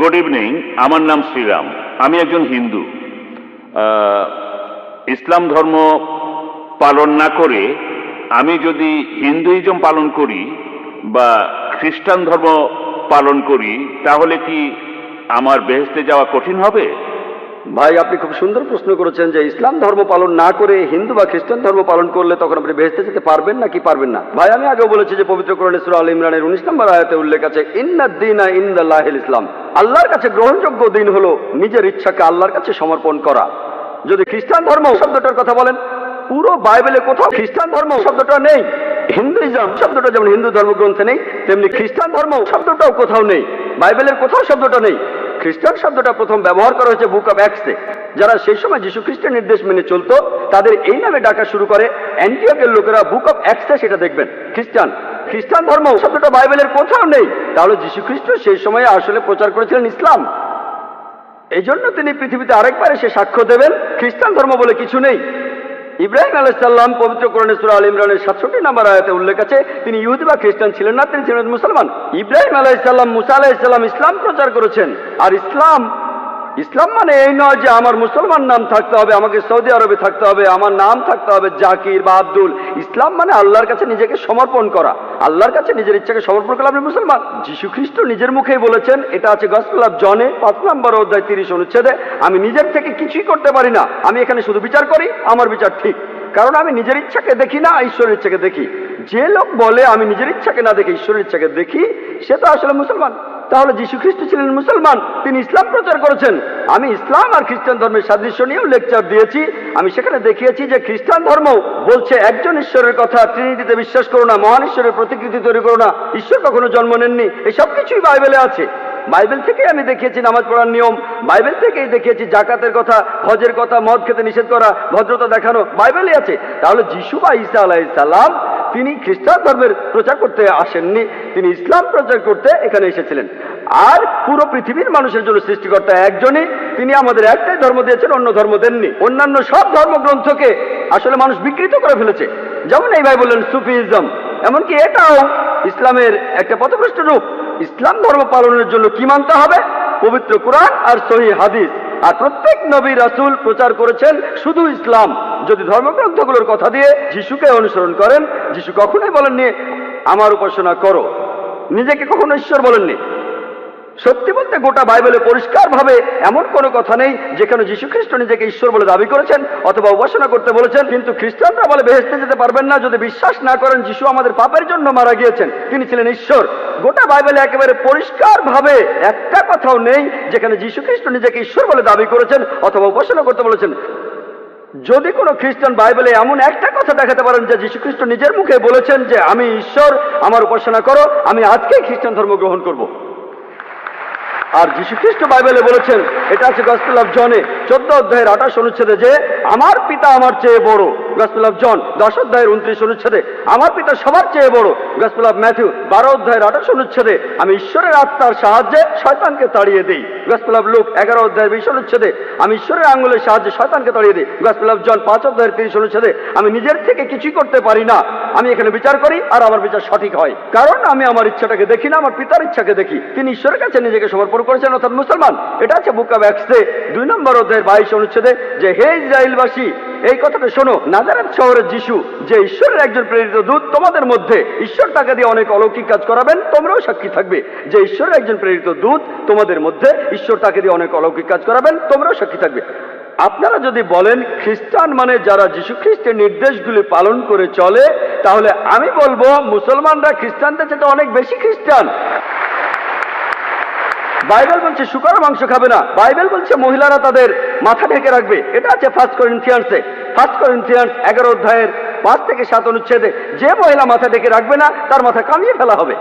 Good evening আমার নাম শ্রীরাম। আমি একজন হিন্দু। ইসলাম ধর্ম পালন না করে আমি যদি হিন্দুইজম পালন করি বা খ্রিস্টান ধর্ম পালন করি, তাহলে কি আমার বেহেস্তে যাওয়া কঠিন হবে? ভাই, আপনি খুব সুন্দর প্রশ্ন করেছেন যে ইসলাম ধর্ম পালন না করে হিন্দু বা খ্রিস্টান ধর্ম পালন করলে তখন আপনি বেহেস্তে যেতে পারবেন না কি পারবেন না? ভাই, আমি আগেও বলেছি যে পবিত্র কোরআনে সূরা আল ইমরানের উনিশ নম্বর আয়াতে উল্লেখ আছে ইন্নাদ্দিনা ইন্দাল্লাহিল ইসলাম। আল্লাহর কাছে গ্রহণযোগ্য দিন হলো নিজের ইচ্ছাকে আল্লাহর কাছে সমর্পণ করা। যদি খ্রিস্টান ধর্ম শব্দটার কথা বলেন, পুরো বাইবেলে কোথাও খ্রিস্টান ধর্ম শব্দটা নেই। হিন্দুইজম শব্দটা যেমন হিন্দু ধর্মগ্রন্থে নেই, তেমনি খ্রিস্টান ধর্ম শব্দটাও কোথাও নেই। বাইবেলের কোথাও শব্দটা নেই। খ্রিস্টান শব্দটা প্রথম ব্যবহার করা হয়েছে বুক অফ অ্যাক্সে যারা সেই সময় যীশু খ্রিস্টের নির্দেশ মেনে চলতো, তাদের এই নামে ডাকা শুরু করে, অ্যান্টিওকের লোকেরা বুক অফ অ্যাক্সে সেটা দেখবেন। খ্রিস্টান খ্রিস্টান ধর্ম শব্দটা বাইবেলের কোথাও নেই। তাহলে যীশু খ্রিস্ট সেই সময়ে আসলে প্রচার করেছিলেন ইসলাম। এই জন্য তিনি পৃথিবীতে আরেকবার এসে সাক্ষ্য দেবেন। খ্রিস্টান ধর্ম বলে কিছু নেই। ইব্রাহিম আলাইসাল্লাম পবিত্র সূরা আল ইমরানের সাতষট্টি নাম্বার আয়াতে উল্লেখ আছে, তিনি ইহুদি বা খ্রিস্টান ছিলেন না, তিনি ছিলেন মুসলমান। ইব্রাহিম আলাইসাল্লাম মুসা আলাইসাল্লাম ইসলাম প্রচার করেছেন। আর ইসলাম ইসলাম মানে এই নয় যে আমার মুসলমান নাম থাকতে হবে, আমাকে সৌদি আরবে থাকতে হবে, আমার নাম থাকতে হবে জাকির বা আব্দুল। ইসলাম মানে আল্লাহর কাছে নিজেকে সমর্পণ করা। আল্লাহর কাছে নিজের ইচ্ছাকে সমর্পণ করলে আপনি মুসলমান। যীশু খ্রিস্ট নিজের মুখেই বলেছেন, এটা আছে গসপাল জনে পাঁচ নম্বর অধ্যায় তিরিশ অনুচ্ছেদে, আমি নিজের থেকে কিছুই করতে পারি না। আমি এখানে শুধু বিচার করি, আমার বিচার ঠিক। কারণ আমি নিজের ইচ্ছাকে দেখি না, ঈশ্বরের ইচ্ছাকে দেখি। যে লোক বলে আমি নিজের ইচ্ছাকে না দেখি ঈশ্বরের ইচ্ছাকে দেখি, সে তো আসলে মুসলমান। তাহলে যীশু খ্রিস্ট ছিলেন মুসলমান, তিনি ইসলাম প্রচার করেছেন। আমি ইসলাম আর খ্রিস্টান ধর্মের সাদৃশ্য নিয়েও লেকচার দিয়েছি। আমি সেখানে দেখিয়েছি যে খ্রিস্টান ধর্ম বলছে, একজন ঈশ্বরের কথা ট্রিনিটিতে বিশ্বাস করো না, মহান ঈশ্বরের প্রতিকৃতি তৈরি করো না। ঈশ্বর কখনো জন্ম নেননি। এসব কিছুই বাইবেলে আছে। বাইবেল থেকে আমি দেখিয়েছি নামাজ পড়ার নিয়ম, বাইবেল থেকেই দেখিয়েছি জাকাতের কথা, হজের কথা, মদ খেতে নিষেধ করা, ভদ্রতা দেখানো বাইবেলে আছে। তাহলে যিশু বা ঈসা আলাইসাল্লাম তিনি খ্রিস্টান ধর্মের প্রচার করতে আসেননি, তিনি ইসলাম প্রচার করতে এখানে এসেছিলেন। আর পুরো পৃথিবীর মানুষের জন্য সৃষ্টিকর্তা একজনই, তিনি আমাদের একটাই ধর্ম দিয়েছেন, অন্য ধর্ম দেননি। অন্যান্য সব ধর্মগ্রন্থকে আসলে মানুষ বিকৃত করে ফেলেছে। যেমন এই ভাই বললেন সুফিজম, এমনকি এটাও ইসলামের একটা পথপ্রষ্ট রূপ। ইসলাম ধর্ম পালনের জন্য কি মানতে হবে? পবিত্র কোরআন আর সহি হাদিস। আর প্রত্যেক নবী রাসুল প্রচার করেছেন শুধু ইসলাম। যদি ধর্মগ্রন্থগুলোর কথা দিয়ে যিশুকে অনুসরণ করেন, যিশু কখনোই বলেননি, আমার উপাসনা করো। নিজেকে কখনো ঈশ্বর বলেননি। সত্যি বলতে গোটা বাইবেলে পরিষ্কারভাবে এমন কোনো কথা নেই যেখানে যীশু খ্রিস্ট নিজেকে ঈশ্বর বলে দাবি করেছেন অথবা উপাসনা করতে বলেছেন, কিন্তু খ্রিস্টানরা বলে বেহেস্তে যেতে পারবেন না যদি বিশ্বাস না করেন যিশু আমাদের পাপের জন্য মারা গিয়েছেন, তিনি ছিলেন ঈশ্বর। গোটা বাইবেলে একেবারে পরিষ্কারভাবে একটা কথাও নেই যেখানে যীশু খ্রিস্ট নিজেকে ঈশ্বর বলে দাবি করেছেন অথবা উপাসনা করতে বলেছেন। যদি কোনো খ্রিস্টান বাইবেলে এমন একটা কথা দেখাতে পারেন যে যীশু খ্রিস্ট নিজের মুখে বলেছেন যে, আমি ঈশ্বর, আমার উপাসনা করো, আমি আজকেই খ্রিস্টান ধর্ম গ্রহণ করব। আর যীশু খ্রিস্ট বাইবেলে বলেছেন, এটা আছে গসপেল অফ জনে, চোদ্দ অধ্যায়ের আঠাশ অনুচ্ছেদে যে, আমার পিতা আমার চেয়ে বড়। গসপেল অফ জন, দশ অধ্যায়ের উনত্রিশ অনুচ্ছেদে। আমার পিতা সবার চেয়ে বড়। গসপেল অফ ম্যাথিউ, বারো অধ্যায়ের আঠাশ অনুচ্ছেদে। আমি ঈশ্বরের আত্মার সাহায্যে শয়তানকে তাড়িয়ে দিই। গসপেল অফ লোক, এগারো অধ্যায়ের বিশ অনুচ্ছেদে। আমি ঈশ্বরের আঙ্গুলের সাহায্যে শয়তানকে তাড়িয়ে দিই। গসপেল অফ জন, পাঁচ অধ্যায়ের তিরিশ অনুচ্ছেদে। আমি নিজের থেকে কিছুই করতে পারি না। আমি এখানে বিচার করি আর আমার বিচার সঠিক হয়। কারণ আমি আমার ইচ্ছাটাকে দেখি না, আমার পিতার ইচ্ছাকে দেখি। তিনি ঈশ্বরের কাছে নিজেকে সমর্পণ করেছেন, অর্থাৎ মুসলমান। এটা আছে বুক অফ অ্যাক্সে দুই নম্বর অধ্যায়ের বাইশ অনুচ্ছেদে যে, হে ইসরায়েলবাসী এই কথাটা শোনো, নাজারাত শহরের যিশু, যে ঈশ্বরের একজন প্রেরিত দূত, তোমাদের মধ্যে ঈশ্বর তাকে দিয়ে অনেক অলৌকিক কাজ করাবেন, তোমরাও সাক্ষী থাকবে যে ঈশ্বরের একজন প্রেরিত দূত তোমাদের মধ্যে ঈশ্বর তাকে দিয়ে অনেক অলৌকিক কাজ করাবেন, তোমরাও সাক্ষী থাকবে। আপনারা যদি বলেন, খ্রিস্টান মানে যারা যীশু খ্রিস্টের নির্দেশগুলি পালন করে চলে, তাহলে আমি বলব, মুসলমানরা খ্রিস্টানদের চেয়ে অনেক বেশি খ্রিস্টান। বাইবেল বলছে শুকর মাংস খাবে না। বাইবেল বলছে মহিলারা তাদের মাথা ঢেকে রাখবে। এটা আছে ফার্স্ট করিন্থিয়ান্সে ফার্স্ট করিন্থিয়ান্স এগারো অধ্যায়ের পাঁচ থেকে সাত অনুচ্ছেদে, যে মহিলা মাথা ঢেকে রাখবে না, তার মাথা কামিয়ে ফেলা হবে।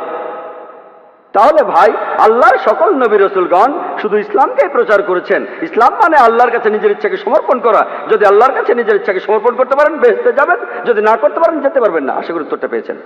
তাহলে ভাই, আল্লাহর সকল নবী রসুলগণ শুধু ইসলামকেই প্রচার করেছেন। ইসলাম মানে আল্লাহর কাছে নিজের ইচ্ছাকে সমর্পণ করা। যদি আল্লাহর কাছে নিজের ইচ্ছাকে সমর্পণ করতে পারেন বেহেস্তে যাবেন। যদি না করতে পারেন, যেতে পারবেন না। আশা করি উত্তরটা পেয়েছেন।